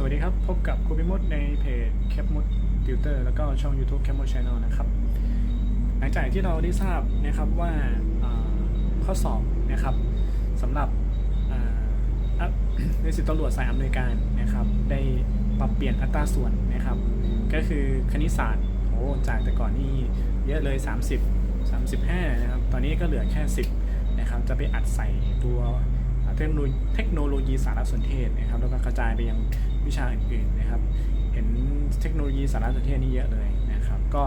สวัสดีครับ พบกับครูพิมดในเพจแคปมุดติวเตอร์แล้วก็ช่อง YouTube แคปมุดช n แนลนะครับ หลังจากที่เราได้ทราบนะครับว่าข้อสอบนะครับสำหรับอ่าอะในสิตตำรวจสายอำนวยการนะครับ ได้ปรับเปลี่ยนอัตราส่วนนะครับ ก็คือคณิตศาสตร์โอ้จากแต่ก่อนนี่เยอะเลย 30 35นะครับตอนนี้ก็เหลือแค่ 10นะครับจะไปอัดใส่ตัว เทคโนโลยีสารสนเทศนะครับแล้วก็กระจายไปยังวิชาอื่นๆนะครับ เห็นเทคโนโลยีสารสนเทศนี่เยอะเลยนะครับก็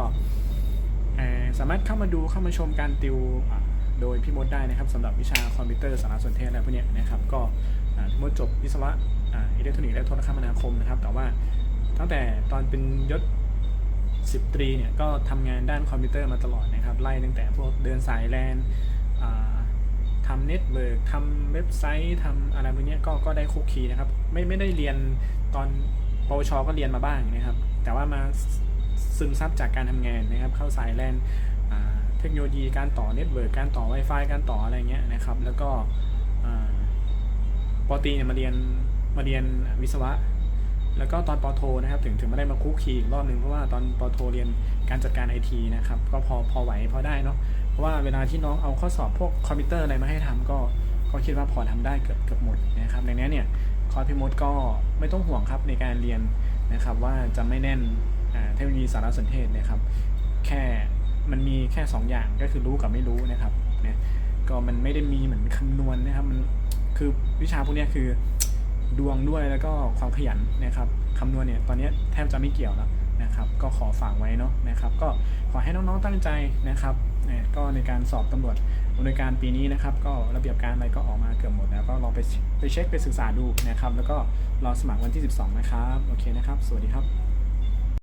สามารถเข้ามาดูเข้ามาชมการติวโดยพี่มดได้นะครับสำหรับวิชาคอมพิวเตอร์สารสนเทศอะไรพวกนี้นะครับ ก็พี่มดจบวิศวะอิเล็กทรอนิกส์และโทรคมนาคมนะครับ แต่ว่าตั้งแต่ตอนเป็นยศสิบตรีเนี่ยก็ทำงานด้านคอมพิวเตอร์มาตลอดนะครับไล่ตั้งแต่พวกเดินสายแลน ทำเน็ตเวิร์กทำเว็บไซต์ทำอะไรพวกนี้ก็ก็ได้คุกคีนะครับ ไม่ไม่ได้เรียนตอนปวชก็เรียนมาบ้างนะครับ แต่ว่ามาซึมซับจากการทำงานนะครับ เข้าสายแลนเทคโนโลยีการต่อเน็ตเวิร์กการต่อ Wi-Fi การต่ออะไรเงี้ยนะครับ แล้วก็ปอตีเนี่ยมาเรียนมาเรียนวิศวะ แล้วก็ตอนปอโทนะครับถึงถึงไม่ได้มาคุกคีอีกรอบหนึ่งเพราะว่าตอนปอโทเรียนการจัดการไอทีนะครับก็พอพอไหวพอได้เนาะเพราะว่าเวลาที่น้องเอาข้อสอบพวกคอมพิวเตอร์อะไรมาให้ทำก็ก็คิดว่าพอทำได้เกือบเกือบหมดนะครับดังนั้นเนี่ยคอร์สพิมดก็ไม่ต้องห่วงครับในการเรียนนะครับว่าจะไม่แน่นเทคโนโลยีสารสนเทศนะครับ แค่มันมีแค่ 2 อย่างก็คือรู้กับไม่รู้นะครับเนี่ยก็มันไม่ได้มีเหมือนคำนวณนะครับมันคือวิชาพวกเนี้ยคือ ดวงด้วยแล้วก็ความขยันนะครับคำนวณเนี่ยตอนนี้แทบจะไม่เกี่ยวแล้วนะครับ ก็ขอฝากไว้เนาะนะครับ ก็ขอให้น้องๆตั้งใจนะครับก็ในการสอบตำรวจอำนวยการปีนี้นะครับ ก็ระเบียบการอะไรก็ออกมาเกือบหมดแล้วก็ลองไปไปเช็คไปศึกษาดูนะครับ แล้วก็รอสมัครวันที่ 12 นะครับ โอเคนะครับ สวัสดีครับ